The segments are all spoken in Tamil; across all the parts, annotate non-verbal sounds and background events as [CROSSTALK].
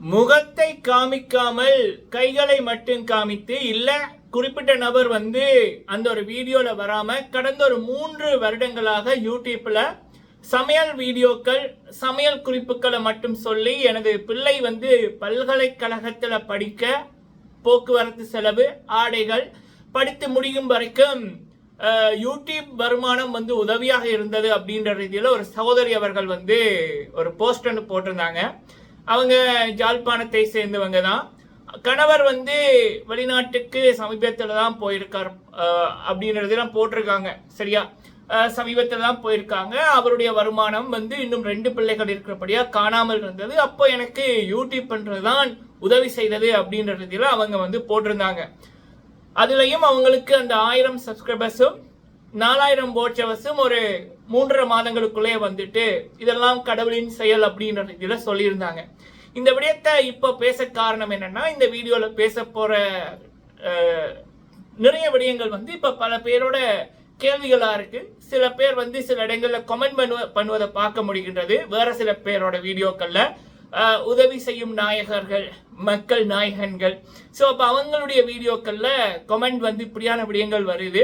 முகத்தை காமிக்காமல் கைகளை மட்டும் காமித்து இல்ல குறிப்பிட்ட நபர் வந்து அந்த ஒரு வீடியோல வராம கடந்த ஒரு மூன்று வருடங்களாக யூடியூப்ல சமையல் வீடியோக்கள் சமையல் குறிப்புகளை மட்டும் சொல்லி எனது பிள்ளை வந்து பல்கலைக்கழகத்துல படிக்க போக்குவரத்து செலவு ஆடைகள் படித்து முடியும் வரைக்கும் யூடியூப் வருமானம் வந்து உதவியாக இருந்தது அப்படின்ற ரீதியில் ஒரு சகோதரி அவர்கள் வந்து ஒரு போஸ்ட் ஒன்று போட்டிருந்தாங்க. அவங்க ஜாழ்ப்பாணத்தை சேர்ந்தவங்க தான். கணவர் வந்து வெளிநாட்டுக்கு சமீபத்தில் தான் போயிருக்கார். அப்படின்றதெல்லாம் போட்டிருக்காங்க. சரியா? சமீபத்தில் தான் போயிருக்காங்க. அவருடைய வருமானம் வந்து இன்னும் ரெண்டு பிள்ளைகள் இருக்கிறபடியாக காணாமல் இருந்தது. அப்போ எனக்கு யூடியூப் பண்ணுறது தான் உதவி செய்தது அப்படின்றதில் அவங்க வந்து போட்டிருந்தாங்க. அதுலேயும் அவங்களுக்கு அந்த ஆயிரம் சப்ஸ்கிரைபர்ஸும் நாலாயிரம் வாட்சவர்ஸும் ஒரு மூன்றரை மாதங்களுக்குள்ளே வந்துட்டு இதெல்லாம் கடவுளின் செயல் அப்படின்ற இதில் சொல்லியிருந்தாங்க. இந்த விடயத்தை இப்போ பேச காரணம் என்னன்னா இந்த வீடியோவில் பேச போகிற நிறைய விடயங்கள் வந்து இப்போ பல பேரோட கேள்விகளாக இருக்கு. சில பேர் வந்து சில இடங்களில் கமெண்ட் பண்ணுவ பண்ணுவதை பார்க்க முடிகின்றது. வேற சில பேரோட வீடியோக்களில் உதவி செய்யும் நாயகர்கள் மக்கள் நாயகன்கள். ஸோ அப்போ அவங்களுடைய வீடியோக்களில் கமெண்ட் வந்து இப்படியான விடயங்கள் வருது.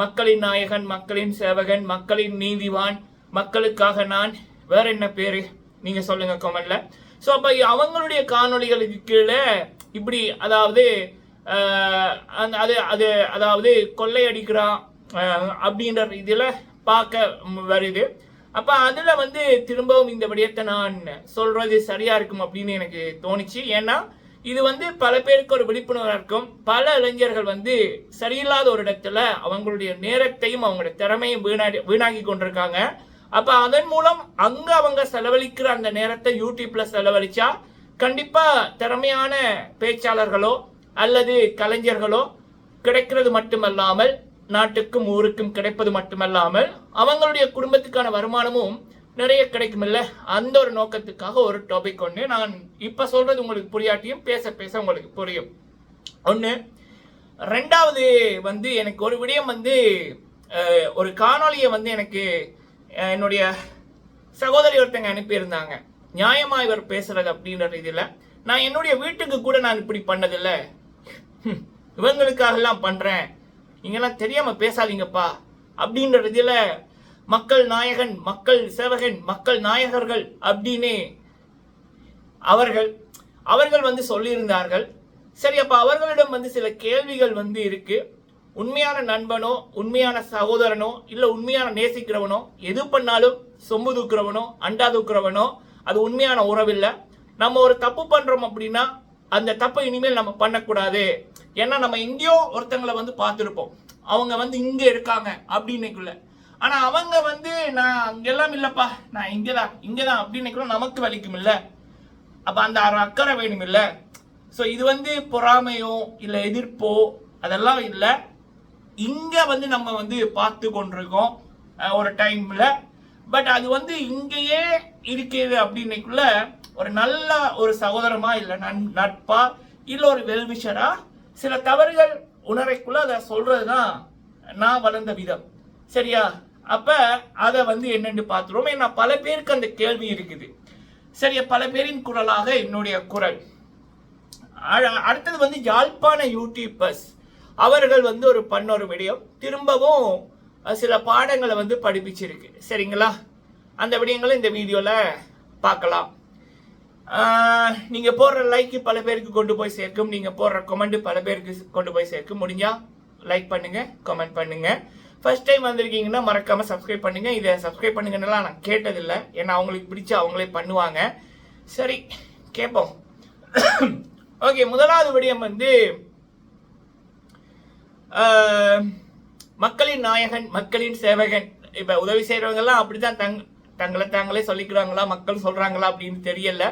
மக்களின் நாயகன் மக்களின் சேவகன் மக்களின் நீதிவான் மக்களுக்காக நான் வேற என்ன பேரு? நீங்க சொல்லுங்க கமெண்ட்ல ஸோ அப்போ அவங்களுடைய காணொலிகளுக்கு கீழே இப்படி அதாவது அது அது அதாவது கொள்ளையடிக்கிறான் அப்படின்ற இதில் பார்க்க வருது. அப்போ அதில் வந்து திரும்பவும் இந்த விடயத்தை நான் சொல்றது சரியா இருக்கும் அப்படின்னு எனக்கு தோணுச்சு. ஏன்னா இது வந்து பல பேருக்கு ஒரு விழிப்புணர்வாக இருக்கும். பல இளைஞர்கள் வந்து சரியில்லாத ஒரு இடத்துல அவங்களுடைய நேரத்தையும் அவங்களுடைய திறமையும் வீணாடி வீணாக்கி கொண்டிருக்காங்க. அப்போ அதன் மூலம் அங்கே அவங்க செலவழிக்கிற அந்த நேரத்தை யூடியூப்ல செலவழிச்சா கண்டிப்பாக திறமையான பேச்சாளர்களோ அல்லது கலைஞர்களோ கிடைக்கிறது மட்டுமல்லாமல் நாட்டுக்கும் ஊருக்கும் கிடைப்பது மட்டுமல்லாமல் அவங்களுடைய குடும்பத்துக்கான வருமானமும் நிறைய கிடைக்குமில்ல? அந்த ஒரு நோக்கத்துக்காக ஒரு டாபிக் ஒன்று நான் இப்ப சொல்றது உங்களுக்கு புரியாட்டியும் பேச பேச உங்களுக்கு புரியும். ஒன்று ரெண்டாவது வந்து எனக்கு ஒரு விடயம் வந்து ஒரு காணொளியை வந்து எனக்கு என்னுடைய சகோதரி ஒருத்தங்க அனுப்பியிருந்தாங்க. நியாயமா இவர் பேசுறது அப்படின்ற இதில் நான் என்னுடைய வீட்டுக்கு கூட நான் இப்படி பண்ணதில்ல. இவங்களுக்காகலாம் பண்றேன். நீங்கெல்லாம் தெரியாம பேசாதீங்கப்பா. அப்படின்ற இதில் மக்கள் நாயகன் மக்கள் சேவகன் மக்கள் நாயகர்கள் அப்படின்னு அவர்கள் அவர்கள் வந்து சொல்லியிருந்தார்கள். சரி அப்ப அவர்களிடம் வந்து சில கேள்விகள் வந்து இருக்கு. உண்மையான நண்பனோ உண்மையான சகோதரனோ இல்ல உண்மையான நேசிக்கிறவனோ எது பண்ணாலும் சொம்பு தூக்குறவனோ அண்டா தூக்குறவனோ அது உண்மையான உறவில்லை. நம்ம ஒரு தப்பு பண்றோம் அப்படின்னா அந்த தப்பை இனிமேல் நம்ம பண்ணக்கூடாது. ஏன்னா நம்ம எங்கேயோ ஒருத்தங்களை வந்து பார்த்துருப்போம். அவங்க வந்து இங்க இருக்காங்க அப்படின்னுக்குள்ள. ஆனா அவங்க வந்து நான் அங்கெல்லாம் இல்லப்பா. நான் இங்கதான் இங்கதான் அப்படின்னு நமக்கு வலிக்கும் இல்ல. அப்ப அந்த அக்கறை வேணும் இல்ல. ஸோ இது வந்து பொறாமையோ இல்ல எதிர்ப்போ அதெல்லாம் இல்ல. இங்க வந்து நம்ம வந்து பார்த்து கொண்டிருக்கோம் ஒரு டைம்ல. பட் அது வந்து இங்கேயே இருக்கிறது அப்படின்னைக்குள்ள ஒரு நல்ல ஒரு சகோதரமா இல்ல நன் நட்பா இல்ல ஒரு வெல்விஷரா சில தவறுகள் உணரைக்குள்ள அதை சொல்றதுதான் நான் வளர்ந்த விதம். சரியா? அப்ப அதை வந்து என்னென்னு பார்த்துருவோம். ஏன்னா பல பேருக்கு அந்த கேள்வி இருக்குது. சரி பல பேரின் குரலாக என்னுடைய குரல். அ- அடுத்தது வந்து யாழ்ப்பாண யூடியூபர்ஸ் அவர்கள் வந்து ஒரு பண்ண ஒரு விடயம் திரும்பவும் சில பாடங்களை வந்து படிப்பிச்சிருக்கு. சரிங்களா? அந்த விடயங்களை இந்த வீடியோவில் பார்க்கலாம். நீங்கள் போடுற லைக்கு பல பேருக்கு கொண்டு போய் சேர்க்கும். நீங்கள் போடுற கமெண்ட் பல பேருக்கு கொண்டு போய் சேர்க்கும். முடிஞ்சால் லைக் பண்ணுங்கள் கமெண்ட் பண்ணுங்கள் ஃபர்ஸ்ட் டைம் வந்திருக்கீங்கன்னா மறக்காம சப்ஸ்கிரைப் பண்ணுங்க. இதை சப்ஸ்கிரைப் பண்ணுங்கன்னெல்லாம் நான் கேட்டதில்லை. ஏன்னா அவங்களுக்கு பிடிச்சி அவங்களே பண்ணுவாங்க. சரி கேட்போம் ஓகே முதலாவது விடயம் வந்து மக்களின் நாயகன் மக்களின் சேவகன். இப்போ உதவி செய்கிறவங்கெல்லாம் எல்லாம் அப்படிதான் தங் தங்களை தாங்களே சொல்லிக்கிறாங்களா மக்கள் சொல்கிறாங்களா அப்படின்னு தெரியல.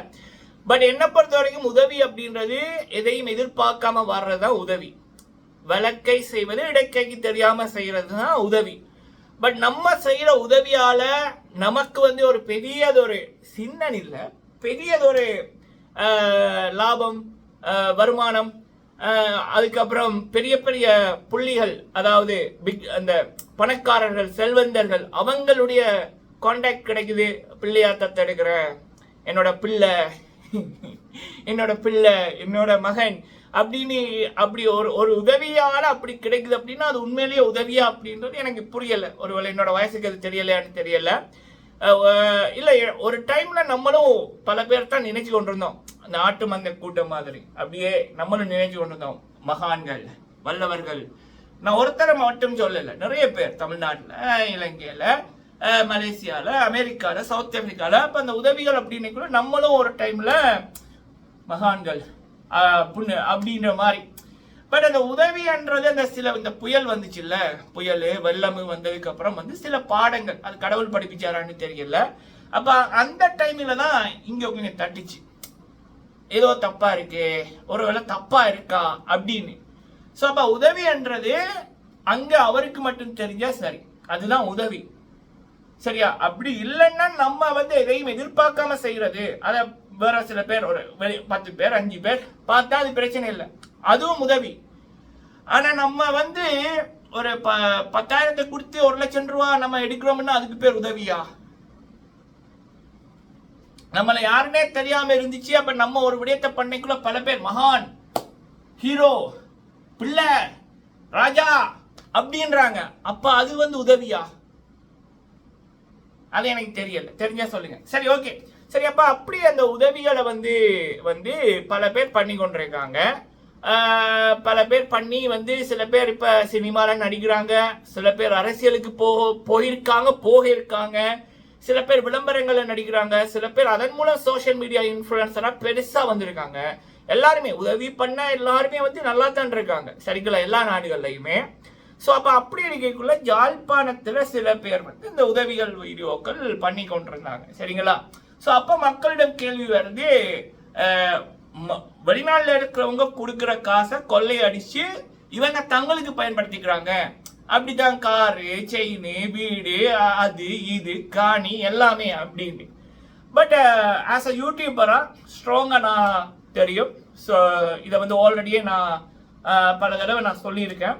பட் என்னை பொறுத்த வரைக்கும் உதவி அப்படின்றது எதையும் எதிர்பார்க்காம வர்றது தான் உதவி. வழக்கை செய்வது இடக்கைக்கு தெரியாம செய்யறது தான் உதவி. பட் நம்ம செய்யற உதவியால நமக்கு வந்து ஒரு பெரியதொரு சின்னன் இல்லை பெரியதொரு லாபம் வருமானம் அதுக்கப்புறம் பெரிய பெரிய புள்ளிகள் அதாவது பிக் அந்த பணக்காரர்கள் செல்வந்தர்கள் அவங்களுடைய காண்டாக்ட் கிடைக்குது. பிள்ளையார் தத்தெடுக்கிற என்னோட பிள்ளை என்னோட பிள்ளை என்னோட மகன் அப்படின்னு அப்படி ஒரு ஒரு உதவியால் அப்படி கிடைக்குது அப்படின்னா அது உண்மையிலேயே உதவியா அப்படின்றது எனக்கு புரியலை. ஒருவேளை என்னோட வயசுக்கு அது தெரியலையான்னு தெரியல. இல்லை ஒரு டைம்ல நம்மளும் பல பேர் தான் நினைச்சு கொண்டிருந்தோம். அந்த ஆட்டு மந்த கூட்டம் மாதிரி. அப்படியே நம்மளும் நினைச்சு கொண்டிருந்தோம். மகான்கள் வல்லவர்கள். நான் ஒருத்தரை மட்டும் சொல்லலை. நிறைய பேர் தமிழ்நாட்டில் இலங்கையில் மலேசியாவில் அமெரிக்காவில் சவுத் ஆப்பிரிக்கால. அப்போ அந்த உதவிகள் அப்படின்னு கூட நம்மளும் ஒரு டைமில் மகான்கள் அப்படின்ற மாதிரி. பட் அந்த உதவின்றது அந்த சில இந்த புயல் வந்துச்சுல்ல? புயல் வெள்ளம் வந்ததுக்கு அப்புறம் வந்து சில பாடங்கள். அது கடவுள் படிப்பிச்சாரான்னு தெரியல. அப்ப அந்த டைம்ல தான் இங்க கொஞ்சம் தட்டுச்சு. ஏதோ தப்பா இருக்கு ஒருவேளை தப்பா இருக்கா அப்படின்னு. ஸோ அப்ப உதவின்றது அங்க அவருக்கு மட்டும் தெரிஞ்சா சரி. அதுதான் உதவி. சரியா? அப்படி இல்லைன்னா நம்ம வந்து எதையும் எதிர்பார்க்காம செய்யறது அதை வேற சில பேர் ஒரு பத்து பேர் அஞ்சு பேர் பார்த்தா அது பிரச்சனை இல்லை. அதுவும் உதவி. ஆனா நம்ம வந்து ஒரு ப பத்தாயிரத்தை கொடுத்து ஒரு லட்சம் ரூபா நம்ம எடுக்கிறோம்னா அதுக்கு பேர் உதவியா? நம்மளை யாருன்னே தெரியாம இருந்துச்சு அப்ப நம்ம ஒரு விடயத்தை பண்ணைக்குள்ள பல பேர் மகான் ஹீரோ பிள்ளை ராஜா அப்படின்றாங்க. அப்ப அது வந்து உதவியா? அது எனக்கு தெரியல. தெரிஞ்சா சொல்லுங்க. சரி ஓகே சரி அப்ப அப்படி அந்த உதவிகளை வந்து வந்து பல பேர் பண்ணி கொண்டிருக்காங்க. பல பேர் பண்ணி வந்து சில பேர் இப்ப சினிமால நடிக்கிறாங்க. சில பேர் அரசியலுக்கு போ போயிருக்காங்க போகிருக்காங்க சில பேர் விளம்பரங்களில் நடிக்கிறாங்க. சில பேர் அதன் மூலம் சோஷியல் மீடியா இன்ஃபுளுசரா பெருசாக வந்திருக்காங்க. எல்லாருமே உதவி பண்ண எல்லாருமே வந்து நல்லா தான் இருக்காங்க. சரிங்களா? எல்லா நாடுகள்லையுமே. ஸோ அப்போ அப்படி இருக்கக்குள்ள ஜாழ்ப்பாணத்தில் சில பேர் வந்து இந்த உதவிகள் வீடியோக்கள் பண்ணி கொண்டிருந்தாங்க. சரிங்களா? ஸோ அப்போ மக்களிடம் கேள்வி வருது வெளிநாட்டில் ம- இருக்கிறவங்க கொடுக்குற காசை கொள்ளையடிச்சு இவங்க தங்களுக்கு பயன்படுத்திக்கிறாங்க. அப்படிதான் காரு செயின் வீடு அது இது காணி எல்லாமே அப்படின்னு. பட் ஆஸ் அ யூடியூபரா ஸ்ட்ராங்காக நான் தெரியும். ஸோ இதை வந்து ஆல்ரெடியே நான் பல தடவை நான் சொல்லியிருக்கேன்.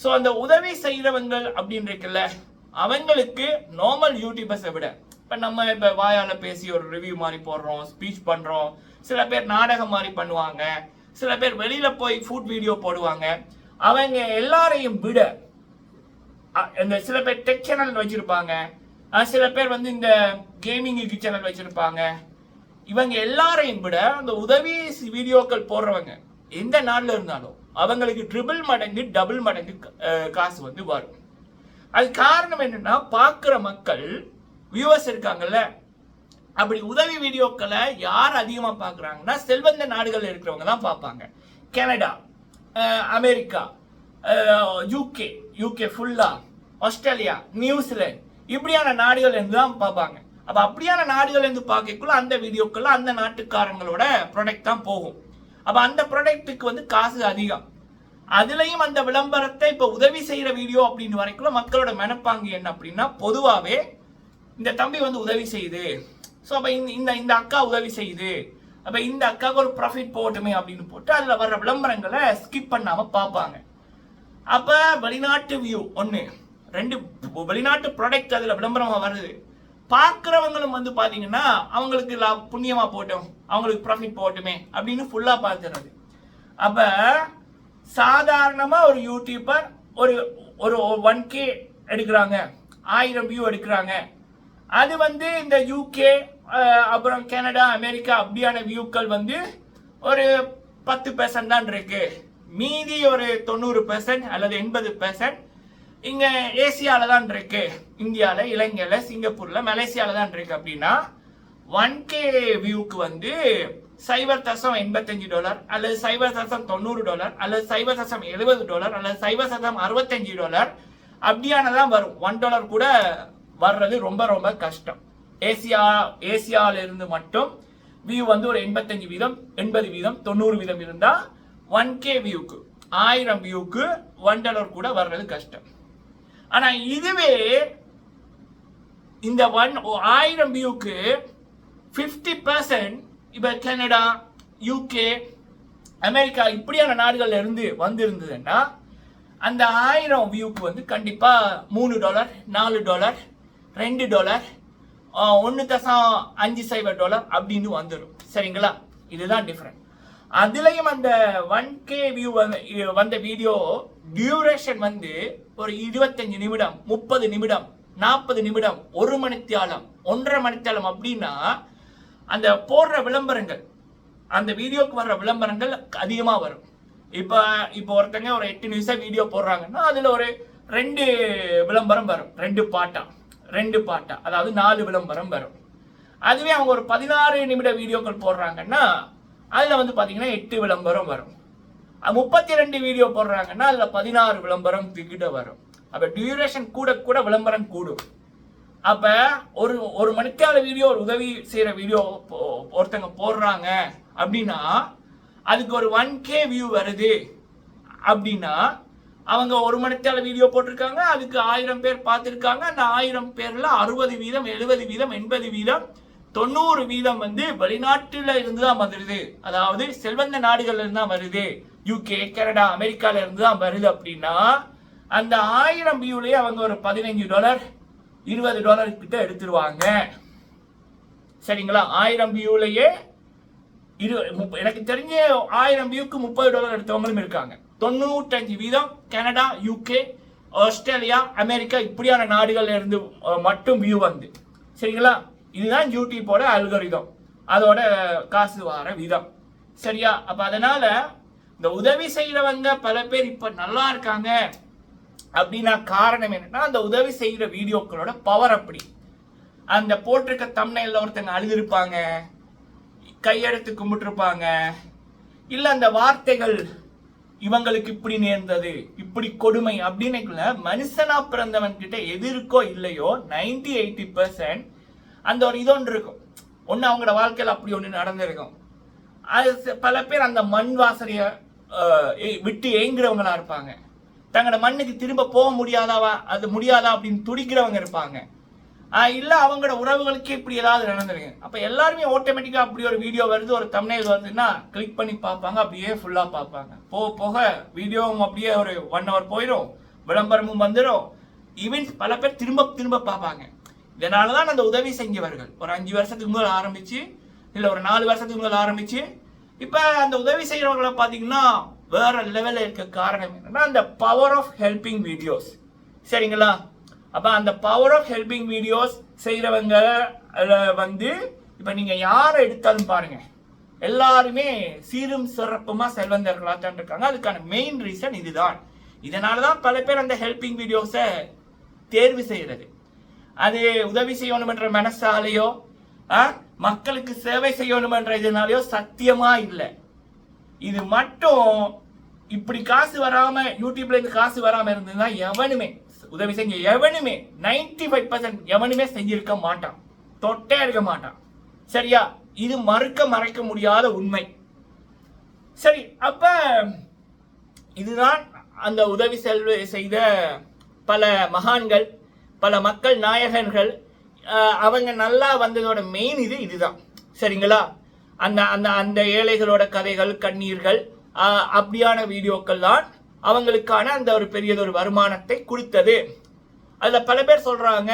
ஸோ அந்த உதவி செய்கிறவங்கள் அப்படின்னு இருக்குல்ல அவங்களுக்கு நார்மல் யூடியூபர்ஸை விட இப்போ நம்ம இப்போ வாயால் பேசி ஒரு ரிவ்யூ மாதிரி போடுறோம் ஸ்பீச் பண்ணுறோம் சில பேர் நாடகம் மாதிரி பண்ணுவாங்க சில பேர் வெளியில் போய் ஃபுட் வீடியோ போடுவாங்க அவங்க எல்லாரையும் விட இந்த சில பேர் டெக் சேனல் வச்சுருப்பாங்க சில பேர் வந்து இந்த கேமிங்கு சேனல் வச்சுருப்பாங்க இவங்க எல்லாரையும் விட அந்த உதவி வீடியோக்கள் போடுறவங்க எந்த நாட்டில் இருந்தாலும் அவங்களுக்கு ட்ரிபிள் மடங்கு டபுள் மடங்கு காசு வந்து வரும். அது காரணம் என்னன்னா பார்க்குற மக்கள் வியூவர்ஸ் இருக்காங்கல்ல அப்படி உதவி வீடியோக்களை யார் அதிகமாக பார்க்குறாங்கன்னா செல்வந்த நாடுகளில் இருக்கிறவங்க தான் பார்ப்பாங்க. கனடா அமெரிக்கா யூகே யூகே ஃபுல்லா ஆஸ்திரேலியா நியூசிலாந்து இப்படியான நாடுகள்லேருந்து தான் பார்ப்பாங்க. அப்போ அப்படியான நாடுகள்லேருந்து பார்க்கக்குள்ள அந்த வீடியோக்கள் அந்த நாட்டுக்காரங்களோட ப்ரொடக்ட் தான் போகும். அப்போ அந்த ப்ராடக்ட்டுக்கு வந்து காசு அதிகம். அதுலேயும் அந்த விளம்பரத்தை இப்போ உதவி செய்கிற வீடியோ அப்படின்னு வரைக்கும் மக்களோட மனப்பாங்கு என்ன அப்படின்னா பொதுவாகவே இந்த தம்பி வந்து உதவி செய்யுது. ஸோ அப்போ இந்த இந்த இந்த அக்கா உதவி செய்யுது. அப்போ இந்த அக்காவுக்கு ஒரு ப்ராஃபிட் போகட்டுமே அப்படின்னு போட்டு அதில் வர்ற விளம்பரங்களை ஸ்கிப் பண்ணாமல் பார்ப்பாங்க. அப்போ வெளிநாட்டு வியூ ஒன்று ரெண்டு வெளிநாட்டு ப்ராடக்ட் அதில் விளம்பரமாக வருது. பார்க்குறவங்களும் வந்து பார்த்தீங்கன்னா அவங்களுக்கு லா- புண்ணியமாக போட்டோம் அவங்களுக்கு ப்ராஃபிட் போகட்டுமே அப்படின்னு ஃபுல்லாக பார்த்துறது அப்போ சாதாரணமாக ஒரு யூடியூபர் ஒரு ஒரு ஒன் கே எடுக்கிறாங்க. ஆயிரம் வியூ எடுக்கிறாங்க. அது வந்து இந்த யூகே அப்புறம் கனடா அமெரிக்கா அப்படியான வியூக்கள் வந்து ஒரு பத்து பெர்சன்ட் தான் இருக்கு. மீதி ஒரு தொண்ணூறு பெர்சன்ட் அல்லது எண்பது பெர்சன்ட் இங்கே ஏசியாவில் தான் இருக்கு. இந்தியாவில் இலங்கையில் சிங்கப்பூரில் மலேசியாவில் தான் இருக்கு அப்படின்னா ஒன் கே வியூக்கு வந்து சைபர் தசம் எண்பத்தஞ்சு டாலர் அல்லது சைபர் தசம் தொண்ணூறு டாலர் அல்லது சைபர் தசம் எழுபது டாலர் அல்லது சைபர் தசம் அறுபத்தஞ்சு டாலர் அப்படியானதான் வரும். ஒன் டாலர் கூட வர்றது ரொம்ப ரொம்ப கஷ்டம். ஏசியா ஏசியாவிலிருந்து இருந்து மட்டும் வியூ வந்து ஒரு எண்பத்தஞ்சு வீதம் எண்பது வீதம் தொண்ணூறு வீதம் இருந்தால் ஒன் கே வியூக்கு ஆயிரம் வியூக்கு ஒன் டாலர் கூட வர்றது கஷ்டம். ஆனால் இதுவே இந்த ஒன் ஆயிரம் வியூக்கு ஃபிஃப்டி பர்சன்ட் இப்போ கனடா யூகே அமெரிக்கா இப்படியான நாடுகள்ல இருந்து வந்திருந்ததுன்னா அந்த ஆயிரம் வியூக்கு வந்து கண்டிப்பாக மூணு டாலர் நாலு டாலர் ரெண்டு டாலர் ஒன்று தசம் அஞ்சு சைபர் டாலர் அப்படின்னு வந்துடும் சரிங்களா? இதுதான் டிஃப்ரெண்ட் அதுலேயும் அந்த ஒன் கே வியூ வந்த வீடியோ டியூரேஷன் வந்து ஒரு இருபத்தஞ்சு நிமிடம் முப்பது நிமிடம் நாற்பது நிமிடம் ஒரு மணித்தியாலம் ஒன்றரை மணித்தியாலம் அப்படின்னா அந்த போடுற விளம்பரங்கள் அந்த வீடியோக்கு வர்ற விளம்பரங்கள் அதிகமாக வரும். இப்போ இப்போ ஒருத்தங்க ஒரு எட்டு நிமிஷம் வீடியோ போடுறாங்கன்னா அதில் ஒரு ரெண்டு விளம்பரம் வரும். ரெண்டு பாட்டா ரெண்டு பாட்டா அதாவது நாலு விளம்பரம் வரும். அதுவே அவங்க ஒரு பதினாறு நிமிட வீடியோக்கள் போடுறாங்கன்னா அதில் வந்து பார்த்தீங்கன்னா எட்டு விளம்பரம் வரும். முப்பத்தி ரெண்டு வீடியோ போடுறாங்கன்னா அதில் பதினாறு விளம்பரம் கிட்ட வரும். அப்போ டியூரேஷன் கூட கூட விளம்பரம் கூடும். அப்போ ஒரு ஒரு மணிக்கால வீடியோ ஒரு உதவி செய்கிற வீடியோ ஒருத்தங்க போடுறாங்க அப்படின்னா அதுக்கு ஒரு ஒன் கே வியூ வருது அப்படின்னா அவங்க ஒரு மணித்தால வீடியோ போட்டிருக்காங்க அதுக்கு ஆயிரம் பேர் பார்த்துருக்காங்க அந்த ஆயிரம் பேர்ல அறுபது வீதம் எழுபது வீதம் எண்பது வீதம் தொண்ணூறு வீதம் வந்து வெளிநாட்டுல இருந்து தான் வந்துருது அதாவது செல்வந்த நாடுகள்ல இருந்து தான் வருது. யூகே கனடா அமெரிக்கால இருந்து தான் வருது அப்படின்னா அந்த ஆயிரம் வியூலயே அவங்க ஒரு பதினைஞ்சு டாலர் இருபது டாலர் கிட்ட எடுத்துருவாங்க. சரிங்களா? ஆயிரம் வியூலையே இரு எனக்கு தெரிஞ்ச ஆயிரம் வியூக்கு முப்பது டாலர் எடுத்தவங்களும் இருக்காங்க. தொண்ணூற்றஞ்சு வீதம் கனடா யூகே ஆஸ்திரேலியா அமெரிக்கா இப்படியான நாடுகள்ல இருந்து மட்டும் வியூ வந்து. சரிங்களா? இதுதான் யூடியூப்போட அல்கரிதம் அதோட காசு வார விதம். சரியா? அப்ப அதனால இந்த உதவி செய்யறவங்க பல பேர் இப்ப நல்லா இருக்காங்க. அப்படின்னா காரணம் என்னன்னா அந்த உதவி செய்யற வீடியோக்களோட பவர் அப்படி. அந்த போட்டிருக்க தம்னையில் ஒருத்தங்க அழுதுருப்பாங்க கையெடுத்து கும்பிட்டுருப்பாங்க இல்லை அந்த வார்த்தைகள் இவங்களுக்கு இப்படி நேர்ந்தது இப்படி கொடுமை அப்படின்னுக்குள்ள மனுஷனா பிறந்தவன் கிட்ட எது இருக்கோ இல்லையோ 90 எயிட்டி பர்சன்ட் அந்த ஒரு இது ஒன்று இருக்கும். ஒன்று அவங்களோட வாழ்க்கையில் அப்படி ஒன்று நடந்திருக்கும். அது பல பேர் அந்த மண் வாசனையை ஏ- விட்டு ஏங்குறவங்களா இருப்பாங்க. தங்களோட மண்ணுக்கு திரும்ப போக முடியாதாவா? அது முடியாதா அப்படின்னு துடிக்கிறவங்க இருப்பாங்க. இல்லை அவங்களோட உறவுகளுக்கு இப்படி ஏதாவது நடந்துருங்க அப்போ எல்லாருமே ஆட்டோமேட்டிக்காக அப்படி ஒரு வீடியோ வருது ஒரு தமிழ் வருதுன்னா கிளிக் பண்ணி பார்ப்பாங்க அப்படியே ஃபுல்லாக பார்ப்பாங்க. போக போக வீடியோவும் அப்படியே ஒரு ஒன் ஹவர் போயிடும் விளம்பரமும் வந்துடும் ஈவன் பல பேர் திரும்ப திரும்ப பார்ப்பாங்க. இதனால தான் அந்த உதவி செஞ்சவர்கள். ஒரு அஞ்சு வருஷத்துக்கு முதல் ஆரம்பிச்சு இல்லை ஒரு நாலு வருஷத்துக்கு முதல் ஆரம்பிச்சு இப்போ அந்த உதவி செய்கிறவங்களை பார்த்தீங்கன்னா வேற லெவலில் இருக்க காரணம் என்னன்னா அந்த பவர் ஆஃப் ஹெல்பிங் வீடியோஸ் சரிங்களா? அப்போ அந்த பவர் ஆஃப் ஹெல்பிங் வீடியோஸ் செய்கிறவங்க வந்து இப்போ நீங்கள் யாரை எடுத்தாலும் பாருங்கள் எல்லாருமே சீரும் சிறப்புமாக செல்வந்தர்களாக தான் இருக்காங்க. அதுக்கான மெயின் ரீசன் இதுதான். இதனால தான் பல பேர் அந்த ஹெல்பிங் வீடியோஸை தேர்வு செய்கிறது அது உதவி செய்யணுமென்ற மனசாலேயோ மக்களுக்கு சேவை செய்யணுமென்ற இதனாலேயோ சத்தியமாக இல்லை. இது மட்டும் இப்படி காசு வராம யூடியூப்ல இருந்து காசு வராம இருந்ததுன்னா எவனுமே உதவி செஞ்ச எவனுமே 95% ஃபைவ் பர்சன்ட் எவனுமே செஞ்சிருக்க மாட்டான். தொட்டே இருக்க மாட்டான். சரியா? இது மறுக்க மறைக்க முடியாத உண்மை. சரி அப்ப இதுதான் அந்த உதவி செல்வ செய்த பல மகான்கள் பல மக்கள் நாயகர்கள். அவங்க நல்லா வந்ததோட மெயின் இது இதுதான். சரிங்களா? அந்த அந்த அந்த ஏழைகளோட கதைகள் கண்ணீர்கள் அப்படியான வீடியோக்கள் தான் அவங்களுக்கான அந்த ஒரு பெரியதொரு வருமானத்தை கொடுத்தது. அதில் பல பேர் சொல்கிறாங்க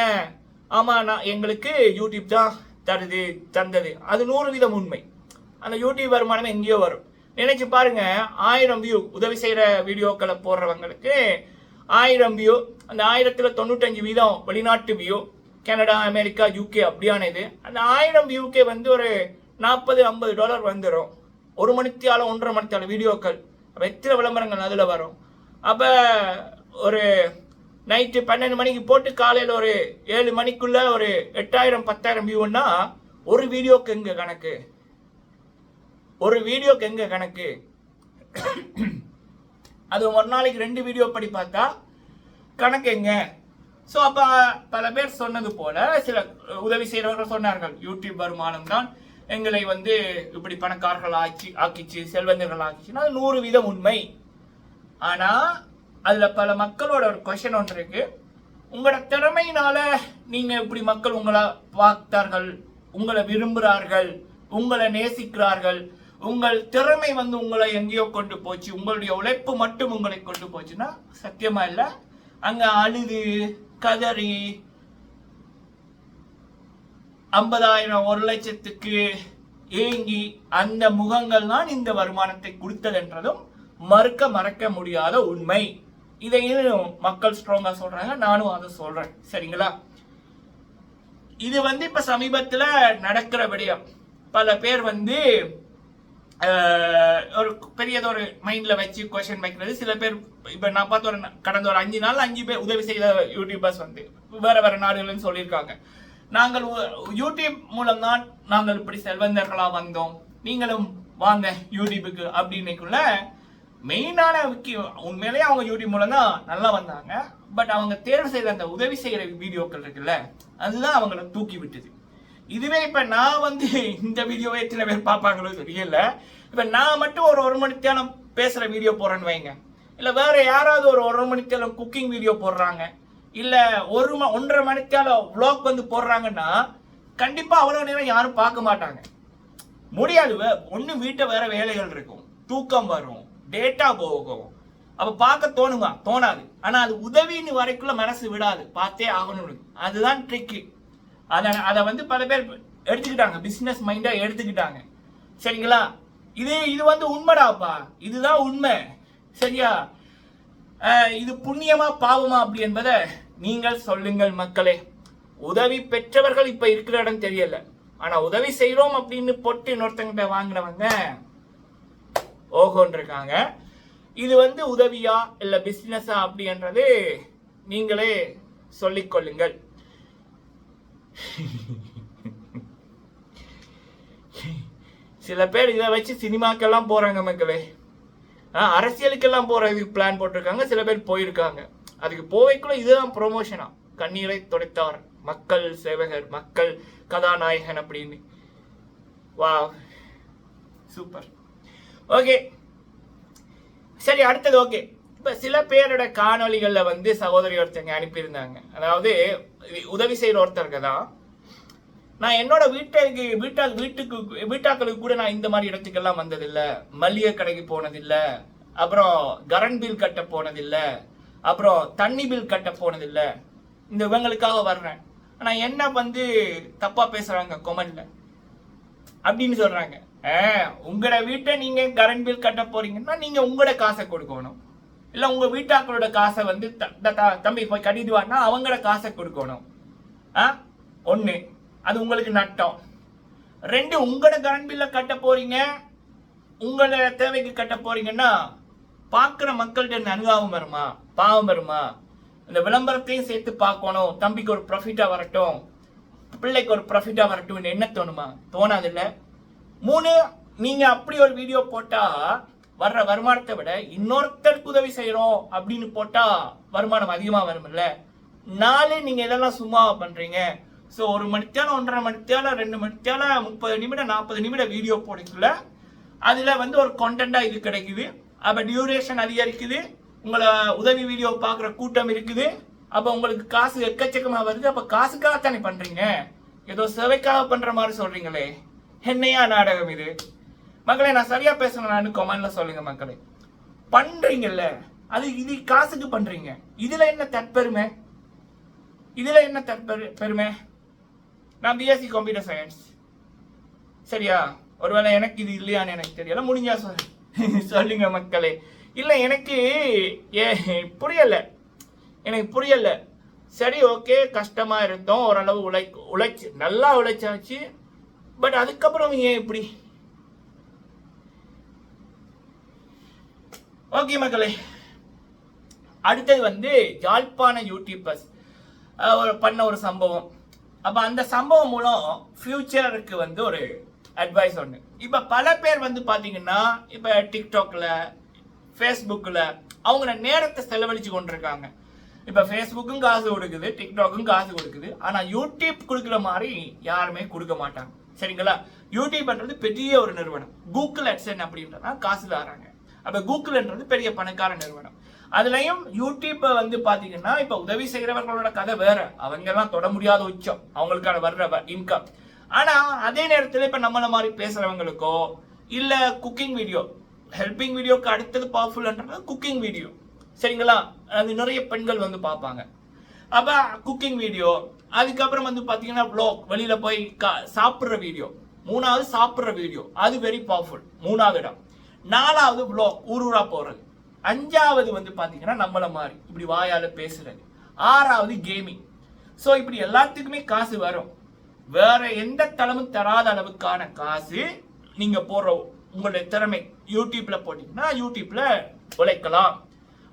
ஆமாம் நான் எங்களுக்கு யூடியூப் தான் தருது தந்தது. அது நூறு வீதம் உண்மை. அந்த யூடியூப் வருமானம் எங்கேயோ வரும். நினைச்சு பாருங்க ஆயிரம் வியூ உதவி செய்கிற வீடியோக்களை போடுறவங்களுக்கு ஆயிரம் வியூ அந்த ஆயிரத்தில் தொண்ணூத்தஞ்சு வீதம் வெளிநாட்டு வியூ கனடா அமெரிக்கா யூகே அப்படியான இது. அந்த ஆயிரம் வியூக்கே வந்து ஒரு நாற்பது ஐம்பது டாலர் வந்துடும் ஒரு மணித்தியால ஒன்றரை மணித்தியால வீடியோக்கள். அப்போ எத்தனை விளம்பரங்கள் அதில் வரும்? அப்போ ஒரு நைட்டு பன்னெண்டு மணிக்கு போட்டு காலையில் ஒரு ஏழு மணிக்குள்ளே ஒரு எட்டாயிரம் பத்தாயிரம் வியூன்னா ஒரு வீடியோக்கு எங்கே கணக்கு? ஒரு வீடியோக்கு எங்கே கணக்கு? அது ஒரு நாளைக்கு ரெண்டு வீடியோ படி பார்த்தா கணக்கு எங்க? ஸோ அப்போ பல பேர் சொன்னது போல சில உதவி செய்கிறவர்கள் சொன்னார்கள். யூடியூப் வருமானம் தான் எங்களை வந்து இப்படி பணக்காரர்கள் ஆக்கி ஆக்கிச்சு செல்வந்தர்கள் ஆக்கிச்சுன்னா அது நூறு வீதம் உண்மை. ஆனா அதுல பல மக்களோட ஒரு கொஷன் ஒன்று இருக்கு. உங்களோட திறமையினால நீங்க இப்படி மக்கள் உங்களை பார்த்தார்கள் உங்களை விரும்புகிறார்கள் உங்களை நேசிக்கிறார்கள். உங்கள் திறமை வந்து உங்களை எங்கேயோ கொண்டு போச்சு. உங்களுடைய உழைப்பு மட்டும் உங்களை கொண்டு போச்சுன்னா சத்தியமா இல்லை? அங்க அழுது கதறி ஐம்பதாயிரம் ஒரு லட்சத்துக்கு ஏங்கி அந்த முகங்கள் தான் இந்த வருமானத்தை கொடுத்தது என்றதும் மறுக்க மறக்க முடியாத உண்மை. இதையும் மக்கள் ஸ்ட்ராங்கா சொல்றாங்க. நானும் அதை சொல்றேன். சரிங்களா? இது வந்து இப்ப சமீபத்துல நடக்கிற விடயம். பல பேர் வந்து அஹ், ஒரு பெரியதொரு மைண்ட்ல வச்சு கொஸ்டின் வைக்கிறது. சில பேர் இப்ப நான் பார்த்த ஒரு கடந்த ஒரு அஞ்சு நாள் அஞ்சு பேர் உதவி செய்த யூடியூபர்ஸ் வந்து வேற வேற நாடுகள்னு சொல்லியிருக்காங்க. நாங்கள் யூடியூப் மூலம் தான் நாங்கள் இப்படி செல்வந்தர்களாக வந்தோம். நீங்களும் வாங்க யூடியூபுக்கு அப்படின்னைக்குள்ள மெயினான முக்கியம் உண்மையிலேயே அவங்க யூடியூப் மூலம் தான் நல்லா வந்தாங்க. பட் அவங்க தேர்வு செய்த அந்த உதவி செய்கிற வீடியோக்கள் இருக்குல்ல அதுதான் அவங்கள தூக்கி விட்டுது. இதுவே இப்போ நான் வந்து இந்த வீடியோவை எத்தனை பேர் பார்ப்பாங்களோ தெரியல. இப்போ நான் மட்டும் ஒரு ஒரு மணித்தேலம் பேசுகிற வீடியோ போடுறேன்னு வைங்க. இல்லை வேற யாராவது ஒரு ஒரு மணித்தேலம் குக்கிங் வீடியோ போடுறாங்க. இல்ல ஒரு ஒன்றரை மணிக்கால vlog வந்து போடுறாங்கன்னா கண்டிப்பா அவ்வளவு நேரம் யாரும் பார்க்க மாட்டாங்க. முடியாது வே- வீட்டை வேற வேலைகள் இருக்கும். தூக்கம் வரும் டேட்டா போகும். அப்ப பார்க்க தோணுமா? தோணாது. ஆனா அது உதவின்னு வரைக்குள்ள மனசு விடாது. பார்த்தே ஆகணும் அதுதான் ட்ரிக்கு அதை அதை வந்து பல பேர் எடுத்துக்கிட்டாங்க. பிசினஸ் மைண்டா எடுத்துக்கிட்டாங்க. சரிங்களா? இது இது வந்து உண்மைடாப்பா? இதுதான் உண்மை. சரியா? இது புண்ணியமா பாவமா அப்படி என்பதை நீங்கள் சொல்லுங்கள் மக்களே உதவி பெற்றவர்கள் இப்ப இருக்கிற இடம் தெரியல. ஆனா உதவி செய்யறோம் அப்படின்னு பொட்டு இன்னொருத்தங்கிட்ட வாங்கினவங்க ஓஹோன்னு இருக்காங்க இது வந்து உதவியா இல்ல பிசினஸா அப்படின்றது நீங்களே சொல்லிக்கொள்ளுங்கள் சில பேர் இதை வச்சு சினிமாக்கெல்லாம் போறாங்க மக்களே. ஆ, அரசியலுக்கெல்லாம் போற பிளான் போட்டிருக்காங்க சில பேர் போயிருக்காங்க. அதுக்கு போவைக்குள்ள இதுதான் ப்ரொமோஷனா கண்ணீரை துடைத்தார் மக்கள் சேவகர் மக்கள் கதாநாயகன் அப்படின்னு. வா சூப்பர் ஓகே சரி அடுத்தது ஓகே இப்போ சில பேரோட காணொலிகளில் வந்து சகோதரி ஒருத்தங்க அனுப்பியிருந்தாங்க. அதாவது உதவி செய்கிற ஒருத்தருக்கு தான் நான் என்னோட வீட்டுக்கு வீட்டா வீட்டுக்கு வீட்டாக்களுக்கு கூட நான் இந்த மாதிரி இடத்துக்கெல்லாம் வந்ததில்ல. மளிகை கடைக்கு போனதில்லை. அப்புறம் கரண்ட் பில் கட்ட போனதில்லை. அப்புறம் தண்ணி பில் கட்ட போனதில்ல. இந்த இவங்களுக்காக வர்றேன். ஆனால் என்ன வந்து தப்பாக பேசுகிறாங்க கொமெண்ட்ல அப்படின்னு சொல்கிறாங்க ஆ, உங்களோட வீட்டை நீங்கள் கரண்ட் பில் கட்ட போறீங்கன்னா நீங்கள் உங்களோட காசை கொடுக்கணும். இல்லை உங்கள் வீட்டாக்களோட காசை வந்து த- தம்பி போய் கட்டிடுவான்னா அவங்களோட காசை கொடுக்கணும். ஆ ஒன்று அது உங்களுக்கு நட்டம். ரெண்டு உங்களோட கரண்ட் பில்லை கட்ட போறீங்க. உங்களோட தேவைக்கு கட்ட போறீங்கன்னா பார்க்குற மக்கள்கிட்ட நன்காவும் வருமா? பாவம் வருமா? இந்த விளம்பரத்தையும் சேர்த்து பார்க்கணும். தம்பிக்கு ஒரு ப்ராஃபிட்டாக வரட்டும். பிள்ளைக்கு ஒரு ப்ராஃபிட்டாக வரட்டும் என்ன தோணுமா? தோணாதுல்ல மூணு நீங்கள் அப்படி ஒரு வீடியோ போட்டால் வர்ற வருமானத்தை விட இன்னொருத்தருக்கு உதவி செய்கிறோம் அப்படின்னு போட்டால் வருமானம் அதிகமாக வரும்ல? நாலு நீங்கள் இதெல்லாம் சும்மா பண்ணுறீங்க ஸோ ஒரு மணித்தாலும் ஒன்றரை மணித்தாலும் ரெண்டு மணித்தாலும் முப்பது நிமிடம் நாற்பது நிமிடம் வீடியோ போடுக்குள்ள அதில் வந்து ஒரு கண்டென்ட்டா இது கிடைக்குது. அப்போ டியூரேஷன் அதிகரிக்குது. உங்களை உதவி வீடியோ பார்க்குற கூட்டம் இருக்குது. அப்போ உங்களுக்கு காசு எக்கச்சக்கமாக வருது. அப்போ காசுக்காக தானே பண்ணுறீங்க ஏதோ சேவைக்காக பண்ணுற மாதிரி சொல்கிறீங்களே என்னையா நாடகம் இது? மக்களே நான் சரியாக பேசணும்னு கொமெண்டில் சொல்லுங்க மக்களே. பண்ணுறீங்கல்ல அது இது காசுக்கு பண்ணுறீங்க இதில் என்ன தற்பெருமை? இதில் என்ன தற்பெரு பெருமை? நான் பிஎஸ்சி கம்ப்யூட்டர் சயின்ஸ் சரியா? ஒருவேளை எனக்கு இது இல்லையான்னு எனக்கு தெரியல. முடிஞ்சா சொல். [LAUGHS] சொல்லுங்க மக்களே. இல்லை எனக்கு ஏ புரியலை. எனக்கு புரியலை. சரி ஓகே கஷ்டமாக இருந்தோம். ஓரளவு உழை உழைச்சி நல்லா உழைச்சாச்சு. பட் அதுக்கப்புறம் ஏன் இப்படி? ஓகே மக்களே. அடுத்தது வந்து யாழ்ப்பாண யூடியூபர்ஸ் ஒரு பண்ண ஒரு சம்பவம். அப்போ அந்த சம்பவம் மூலம் ஃப்யூச்சருக்கு வந்து ஒரு அட்வைஸ் ஒன்று இப்போ பல பேர் வந்து பார்த்தீங்கன்னா இப்போ டிக்டாக்ல ஃபேஸ்புக்கில் அவங்க நேரத்தை செலவழிச்சு கொண்டிருக்காங்க. இப்போ ஃபேஸ்புக்கும் காசு கொடுக்குது டிக்டாக்கும் காசு கொடுக்குது. ஆனால் யூடியூப் கொடுக்குற மாதிரி யாருமே கொடுக்க மாட்டாங்க. சரிங்களா? யூடியூப்ன்றது பெரிய ஒரு நிறுவனம். கூகுள் அட்சன் அப்படின்றதா காசு தராங்க. அப்போ கூகுள்ன்றது பெரிய பணக்கார நிறுவனம். அதுலயும் யூடியூப்பை வந்து பார்த்தீங்கன்னா இப்போ உதவி செய்கிறவர்களோட கதை வேற. அவங்க எல்லாம் தொட முடியாத உச்சம். அவங்களுக்கான வர்ற இன்கம் ஆனால் அதே நேரத்தில் இப்போ நம்மள மாதிரி பேசுறவங்களுக்கோ இல்லை குக்கிங் வீடியோ ஹெல்பிங் வீடியோக்கு அடுத்தது பவர்ஃபுல்ன்றது குக்கிங் வீடியோ சரிங்களா? அது நிறைய பெண்கள் வந்து பார்ப்பாங்க. அப்போ குக்கிங் வீடியோ அதுக்கப்புறம் வந்து பார்த்தீங்கன்னா ப்ளாக் வெளியில் போய் கா- சாப்பிட்ற வீடியோ மூணாவது சாப்பிட்ற வீடியோ அது வெரி பவர்ஃபுல் மூணாவது இடம். நாலாவது ப்ளாக் ஊர் ஊராக போகிறது அஞ்சாவது வந்து பார்த்தீங்கன்னா நம்மளை மாதிரி இப்படி வாயால் பேசுறது. ஆறாவது கேமிங் ஸோ இப்படி எல்லாத்துக்குமே காசு வரும். வேற எந்த தளமும் தராத அளவுக்கான காசு நீங்கள் போடுற உங்களுடைய திறமை. யூடியூப்ல போட்டிங்கன்னா யூடியூப்ல உழைக்கலாம்.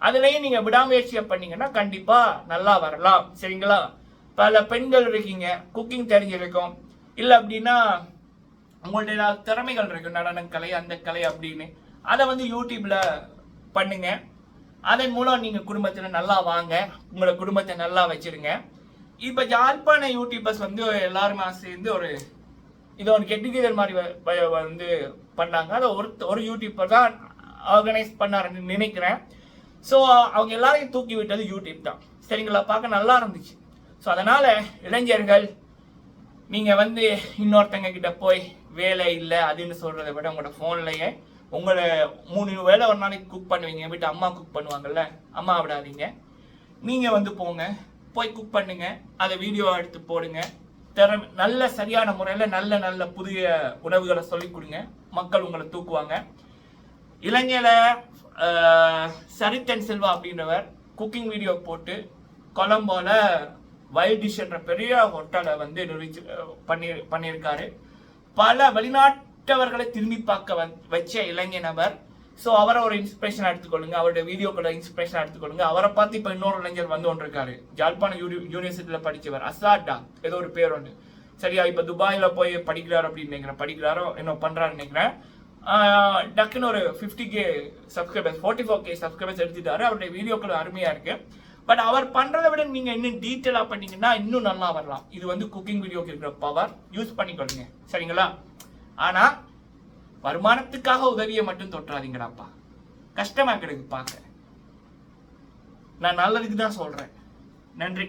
அதுலயும் நீங்க விடாமுயற்சியை பண்ணீங்கன்னா கண்டிப்பா நல்லா வரலாம். சரிங்களா? பல பெண்கள் இருக்கீங்க குக்கிங் தெரிஞ்சிருக்கும் இல்லை அப்படின்னா உங்களுடைய ஏதாவது திறமைகள் இருக்கும் நடனம் கலை அந்த கலை அப்படின்னு. அதை வந்து யூடியூப்ல பண்ணுங்க. அதன் மூலம் நீங்கள் குடும்பத்தில் நல்லா வாங்க. உங்களை குடும்பத்தை நல்லா வச்சிருங்க. இப்போ யாழ்ப்பாண யூடியூபர்ஸ் வந்து எல்லாருமே சேர்ந்து ஒரு இது ஒரு கெட்டுகெதர் மாதிரி வ- வந்து பண்ணாங்க. அதை ஒரு ஒரு யூடியூப்பர் தான் ஆர்கனைஸ் பண்ணாருன்னு நினைக்கிறேன். ஸோ அவங்க எல்லாரையும் தூக்கி விட்டது யூடியூப் தான். சரிங்களா? பார்க்க நல்லா இருந்துச்சு. ஸோ அதனால் இளைஞர்கள் நீங்கள் வந்து இன்னொருத்தங்க கிட்ட போய் வேலை இல்லை அதுன்னு சொல்கிறத விட உங்களோட ஃபோன்லேயே உங்களை மூணு வேளை ஒரு நாளைக்கு குக் பண்ணுவீங்க. வீட்டு அம்மா குக் பண்ணுவாங்கல்ல? அம்மா விடாதீங்க. நீங்கள் வந்து போங்க. போய் குக் பண்ணுங்க. அதை வீடியோ எடுத்து போடுங்க. திறமை நல்ல சரியான முறையில் நல்ல நல்ல புதிய உணவுகளை சொல்லிக் கொடுங்க. மக்கள் உங்களை தூக்குவாங்க. இலங்கையில சரித்தன் செல்வா அப்படின்றவர் குக்கிங் வீடியோ போட்டு கொலம்போல வைல்ட் டிஷ்ன்ற பெரிய ஹோட்டலை வந்து நிர்வகிச்சு பண்ணி பண்ணியிருக்காரு. பல வெளிநாட்டவர்களை திரும்பி பார்க்க வந் வச்ச இளைஞ நபர் ஸோ அவரை ஒரு இன்ஸ்பிரேஷன் எடுத்துக்கொள்ளுங்க. அவருடைய வீடியோக்களை இன்ஸ்பிரேஷன் எடுத்துக்கொள்ளுங்க. அவரை பார்த்து இப்போ இன்னொரு இளைஞர் வந்து கொண்டிருக்காரு. ஜாழ்ப்பாண யூனி யூனிவர்சிட்டியில் படித்தவர் அசாட்டா. ஏதோ ஒரு பேர் ஒன்று சரியா இப்போ துபாயில் போய் படிக்கிறார் அப்படின்னு நினைக்கிறேன். படிக்கிறாரோ என்ன பண்றாருன்னு நினைக்கிறேன். டக்குன்னு ஒரு fifty K subscribers forty four K subscribers எடுத்துட்டாரு. அவருடைய வீடியோக்கள் அருமையாக இருக்குது பட் அவர் பண்ணுறதை விட நீங்கள் இன்னும் டீட்டெயிலாக பண்ணீங்கன்னா இன்னும் நல்லா வரலாம். இது வந்து குக்கிங் வீடியோக்கு இருக்கிற பவர் யூஸ் பண்ணிக்கொள்ளுங்க. சரிங்களா? ஆனால் வருமானத்துக்காக உதவியை மட்டும் தொற்றாதீங்கடாப்பா கஷ்டமா கிடக்கு பார்க்க. நான் நல்லதுக்கு தான் சொல்றேன். நன்றி.